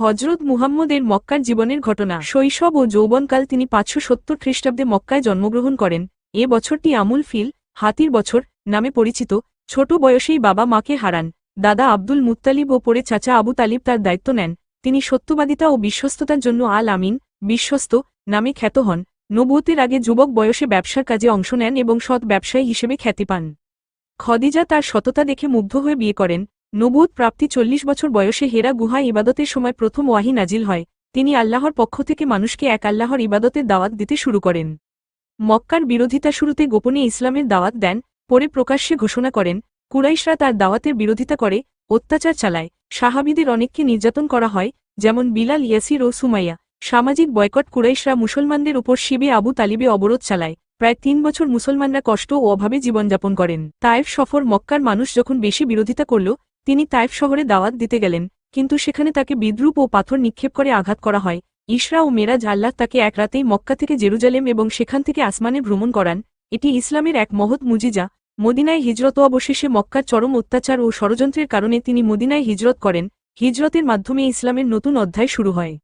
হজরত মুহাম্মদের মক্কার জীবনের ঘটনা। শৈশব ও যৌবনকাল তিনি পাঁচশো সত্তর খ্রিস্টাব্দে মক্কায় জন্মগ্রহণ করেন। এ বছরটি আমুল ফিল, হাতির বছর নামে পরিচিত। ছোট বয়সেই বাবা মাকে হারান। দাদা আব্দুল মুত্তালিব ও পরে চাচা আবু তালিব তার দায়িত্ব নেন। তিনি সত্যবাদিতা ও বিশ্বস্ততার জন্য আল আমিন, বিশ্বস্ত নামে খ্যাত হন। নবুয়তের আগে যুবক বয়সে ব্যবসার কাজে অংশ নেন এবং সৎ ব্যবসায়ী হিসেবে খ্যাতি পান। খদিজা তার সততা দেখে মুগ্ধ হয়ে বিয়ে করেন। নবুয়ত প্রাপ্তি চল্লিশ বছর বয়সে হেরা গুহা ইবাদতের সময় প্রথম ওয়াহি নাজিল হয়। তিনি আল্লাহর পক্ষ থেকে মানুষকে এক আল্লাহর ইবাদতের দাওয়াত দিতে শুরু করেন। মক্কার বিরোধিতা শুরুতে গোপনে ইসলামের দাওয়াত দেন, পরে প্রকাশ্যে ঘোষণা করেন, কুরাইশরা তার দাওয়াতের বিরোধিতা করে, অত্যাচার চালায়। সাহাবিদের অনেককে নির্যাতন করা হয়, যেমন বিলাল, ইয়াসির ও সুমাইয়া। সামাজিক বয়কট কুরাইশরা মুসলমানদের উপর শিবে আবু তালিবে অবরোধ চালায়। প্রায় তিন বছর মুসলমানরা কষ্ট ও অভাবে জীবনযাপন করেন। তায়েফ সফর মক্কার মানুষ যখন বেশি বিরোধিতা করল তিনি তাইফ শহরে দাওয়াত দিতে গেলেন, কিন্তু সেখানে তাকে বিদ্রুপ ও পাথর নিক্ষেপ করে আঘাত করা হয়। ইশরা ও মেরাজ আল্লাহ তাকে এক রাতেই মক্কা থেকে জেরুজালেম এবং সেখান থেকে আসমানে ভ্রমণ করান। এটি ইসলামের এক মহৎ মুজিজা। মদিনায় হিজরত অবশেষে মক্কার চরম অত্যাচার ও ষড়যন্ত্রের কারণে তিনি মদিনায় হিজরত করেন। হিজরতের মাধ্যমে ইসলামের নতুন অধ্যায় শুরু হয়।